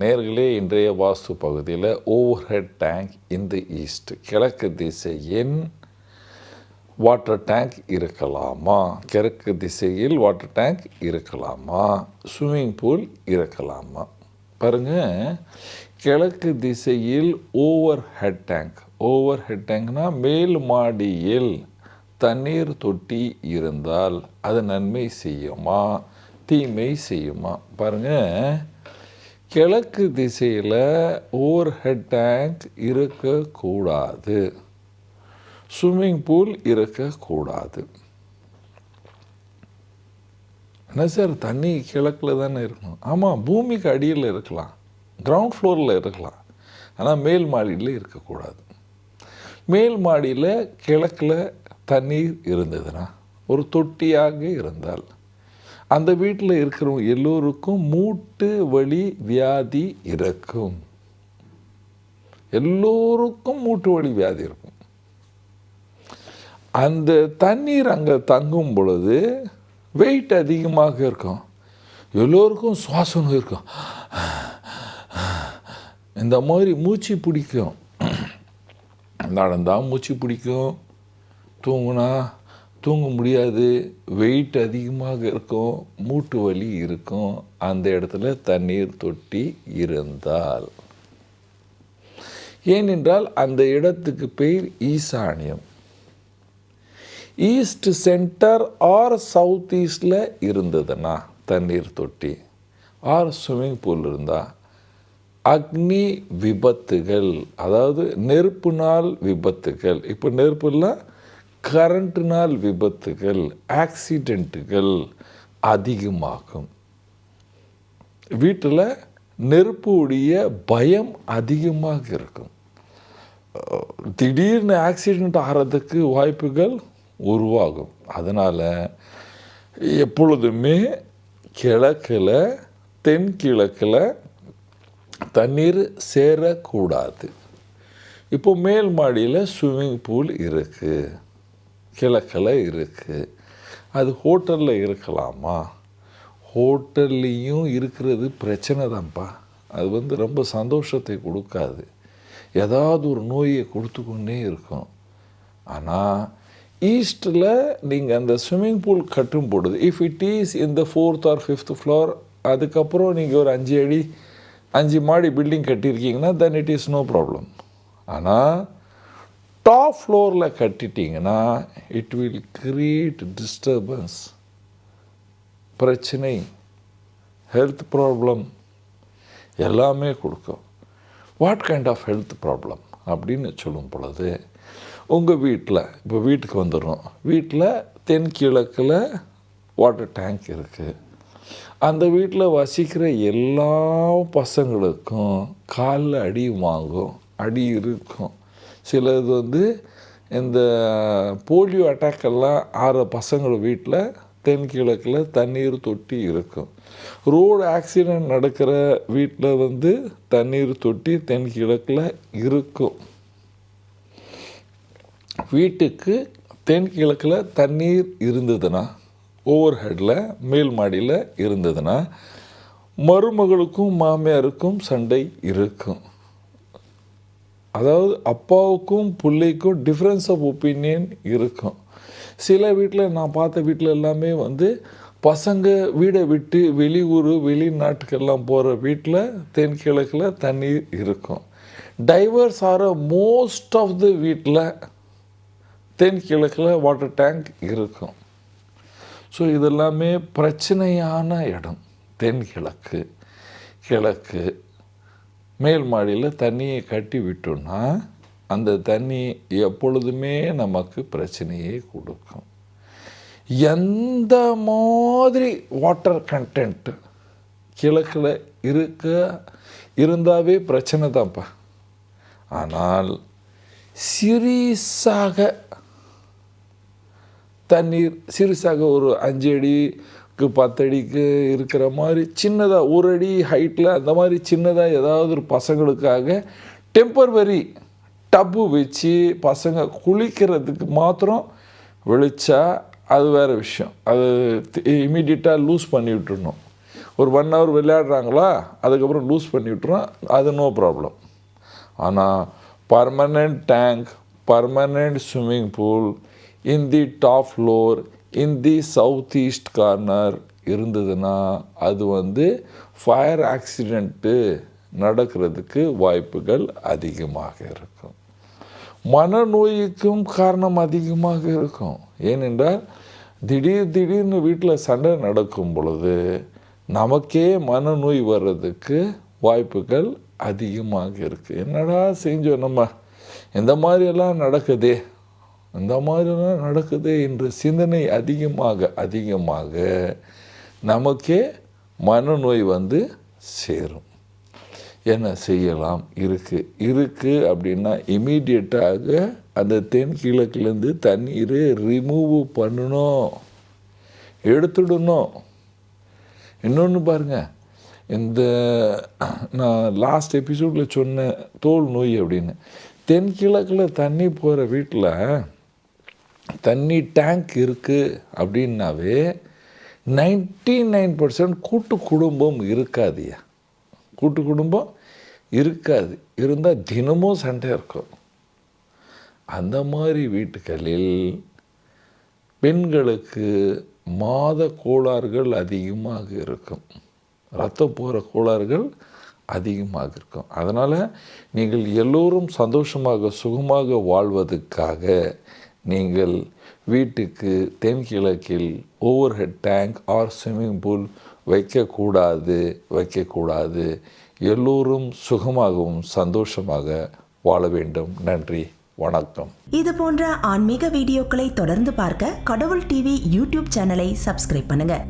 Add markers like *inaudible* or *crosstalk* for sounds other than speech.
நேர்களே இன்றைய வாஸ்து பகுதியில் ஓவர் ஹெட் டேங்க் இந்த ஈஸ்ட் கிழக்கு திசையின் வாட்டர் டேங்க் இருக்கலாமா? கிழக்கு திசையில் வாட்டர் டேங்க் இருக்கலாமா? ஸ்விம்மிங் பூல் இருக்கலாமா? பாருங்கள் கிழக்கு திசையில் overhead tank overhead டேங்க்னா மேல் மாடியில் தண்ணீர் தொட்டி இருந்தால் அது நன்மை செய்யுமா? தீமை செய்யுமா? பாருங்கள் கிழக்கு திசையில் ஓவர் ஹெட் டேங்க் இருக்கக்கூடாது. ஸ்விம்மிங் பூல் இருக்கக்கூடாது. என்ன சார் தண்ணி கிழக்கில் தானே இருக்கணும்? ஆமாம் பூமிக்கு அடியில் இருக்கலாம். கிரவுண்ட் ஃப்ளோரில் இருக்கலாம். ஆனால் மேல் மாடியில் இருக்கக்கூடாது. மேல் மாடியில் கிழக்கில் தண்ணீர் இருந்ததுன்னா ஒரு தொட்டியாக இருந்தால் அந்த வீட்டில் இருக்கிறவங்க எல்லோருக்கும் மூட்டு வலி வியாதி இருக்கும். எல்லோருக்கும் மூட்டு வலி வியாதி இருக்கும். அந்த தண்ணீர் அங்கே தங்கும் பொழுது வெயிட் அதிகமாக இருக்கும். எல்லோருக்கும் சுவாசம் இருக்கும். இந்த மாதிரி மூச்சு பிடிக்கும். *clears throat* நடந்தால் மூச்சு பிடிக்கும். தூங்குனா தூங்க முடியாது வெயிட் அதிகமாக இருக்கும் மூட்டு வலி இருக்கும். அந்த இடத்துல தண்ணீர் தொட்டி இருந்தால். ஏனென்றால் அந்த இடத்துக்கு பெயர் ஈசானியம். ஈஸ்ட் சென்டர் ஆர் சவுத் ஈஸ்டில் இருந்ததுன்னா தண்ணீர் தொட்டி. ஆர் ஸ்விம்மிங் பூல் இருந்தால் அக்னி விபத்துகள் அதாவது நெருப்புனால் விபத்துகள். இப்போ நெருப்புலாம் கரண்ட்டினால் விபத்துகள் ஆக்சிடெண்ட்டுகள் அதிகமாகும். வீட்டில் நெருப்பு உடைய பயம் அதிகமாக இருக்கும். திடீர்னு ஆக்சிடெண்ட் ஆகிறதுக்கு வாய்ப்புகள் உருவாகும். அதனால் எப்பொழுதுமே கிழக்கில் தென்கிழக்கில் தண்ணீர் சேரக்கூடாது. இப்போ மேல் மாடியில் ஸ்விம்மிங் பூல் இருக்குது கிழக்கில் இருக்குது அது ஹோட்டலில் இருக்கலாமா? ஹோட்டல்லையும் இருக்கிறது பிரச்சனை தான்ப்பா. அது வந்து ரொம்ப சந்தோஷத்தை கொடுக்காது. ஏதாவது ஒரு நோயை கொடுத்து கொண்டே இருக்கும். ஆனால் ஈஸ்டில் நீங்கள் அந்த ஸ்விம்மிங் பூல் கட்டும் பொழுது இஃப் இட் இஸ் இந்த ஃபோர்த் ஆர் ஃபிஃப்த் ஃப்ளோர் அதுக்கப்புறம் நீங்கள் ஒரு அஞ்சு அடி அஞ்சு மாடி building கட்டியிருக்கீங்கன்னா then it is no problem ஆனால் டாப் ஃப்ளோரில் கட்டிட்டீங்கன்னா இட் வில் கிரியேட் டிஸ்டர்பன்ஸ் பிரச்சனை ஹெல்த் ப்ராப்ளம் எல்லாமே கொடுக்கும். What kind of health problem அப்படின்னு சொல்லும் பொழுது உங்கள் வீட்டில் இப்போ வீட்டுக்கு வந்துடுறோம். வீட்டில் தென்கிழக்கில் வாட்டர் டேங்க் இருக்குது அந்த வீட்டில் வசிக்கிற எல்லா பசங்களுக்கும் காலில் அடி வாங்கும் அடி இருக்கும். சிலது வந்து இந்த போலியோ அட்டாக் எல்லாம் ஆற பசங்கள் வீட்டில் தென்கிழக்கில் தண்ணீர் தொட்டி இருக்கும். ரோடு ஆக்சிடெண்ட் நடக்கிற வீட்டில் வந்து தண்ணீர் தொட்டி தென்கிழக்கில் இருக்கும். வீட்டுக்கு தென்கிழக்கில் தண்ணீர் இருந்ததுன்னா ஓவர் ஹெட்டில் மேல் மாடியில் இருந்ததுன்னா மருமகளுக்கும் மாமியாருக்கும் சண்டை இருக்கும். அதாவது அப்பாவுக்கும் பிள்ளைக்கும் டிஃப்ரென்ஸ் ஆஃப் ஒப்பீனியன் இருக்கும். சில வீட்டில் நான் பார்த்த வீட்டில் எல்லாமே வந்து பசங்க வீடை விட்டு வெளியூர் வெளிநாட்டுக்கெல்லாம் போகிற வீட்டில் தென்கிழக்கில் தண்ணீர் இருக்கும். டைவர்ஸ் ஆகிற மோஸ்ட் ஆஃப் த வீட்டில் தென்கிழக்கில் வாட்டர் டேங்க் இருக்கும். ஸோ இதெல்லாமே பிரச்சனையான இடம். தென்கிழக்கு கிழக்கு மேல் மாடியில் தண்ணியை கட்டி விட்டோம்னா அந்த தண்ணி எப்பொழுதுமே நமக்கு பிரச்சனையே கொடுக்கும். எந்த மாதிரி வாட்டர் கண்டென்ட் கிழக்கில் இருக்க இருந்தாவே பிரச்சனை தான்ப்பா. ஆனால் சிறிசாக தண்ணீர் சிறிசாக ஒரு அஞ்சு அடி பத்து பத்தடிக்கு இருக்கிற மாதிரி சின்னதாக ஒரு அடி ஹைட்டில் அந்த மாதிரி சின்னதாக ஏதாவது ஒரு பசங்களுக்காக டெம்பரவரி டப்பு வச்சு பசங்க குளிக்கிறதுக்கு மாத்திரம் வெளிச்சா அது வேறு விஷயம். அது இமீடியட்டாக லூஸ் பண்ணி விட்டுடணும் ஒரு ஒன் ஹவர் விளையாடுறாங்களா அதுக்கப்புறம் லூஸ் பண்ணி விட்டுறோம் அது நோ ப்ராப்ளம் ஆனால் permanent tank permanent swimming pool in the top floor in the south east corner இருந்ததுன்னா அது வந்து ஃபயர் ஆக்சிடெண்ட்டு நடக்கிறதுக்கு வாய்ப்புகள் அதிகமாக இருக்கும். மனநோய்க்கும் காரணம் அதிகமாக இருக்கும். ஏனென்றால் திடீர் திடீர்னு வீட்டில் சண்டை நடக்கும் பொழுது நமக்கே மனநோய் வர்றதுக்கு வாய்ப்புகள் அதிகமாக இருக்குது என்னடா செஞ்சோம் நம்ம? இந்த மாதிரியெல்லாம் நடக்குதே? இந்த மாதிரிலாம் நடக்குதே என்ற சிந்தனை அதிகமாக அதிகமாக நமக்கே மனநோய் வந்து சேரும். என்ன செய்யலாம்? இருக்குது இருக்குது அப்படின்னா இமீடியட்டாக அந்த தென் கிழக்குலேருந்து தண்ணீரை ரிமூவ் பண்ணணும். எடுத்துடணும். இன்னொன்று பாருங்கள் இந்த நான் லாஸ்ட் எபிசோடில் சொன்ன தோல் நோய் அப்படின்னு. தென்கிழக்கில் தண்ணி போகிற வீட்டில் தண்ணி டேங்க் இருக்குது அப்படின்னாவே நைன்டி நைன் பர்சன்ட் கூட்டு குடும்பம் இருக்காதுயா? கூட்டு குடும்பம் இருக்காது. இருந்தால் தினமும் சண்டை இருக்கும். அந்த மாதிரி வீட்டுகளில் பெண்களுக்கு மாத கோளாறுகள் அதிகமாக இருக்கும். ரத்தம் போகிற கோளாறுகள் அதிகமாக இருக்கும். அதனால் நீங்கள் எல்லோரும் சந்தோஷமாக சுகமாக வாழ்வதற்காக நீங்கள் வீட்டுக்கு தென்கிழக்கில் overhead tank or swimming pool வைக்கக்கூடாது வைக்கக்கூடாது. எல்லோரும் சுகமாகவும் சந்தோஷமாக வாழ வேண்டும். நன்றி வணக்கம். இது போன்ற ஆன்மீக வீடியோக்களை தொடர்ந்து பார்க்க கடவுள் டிவி யூடியூப் சேனலை சப்ஸ்கிரைப் பண்ணுங்க.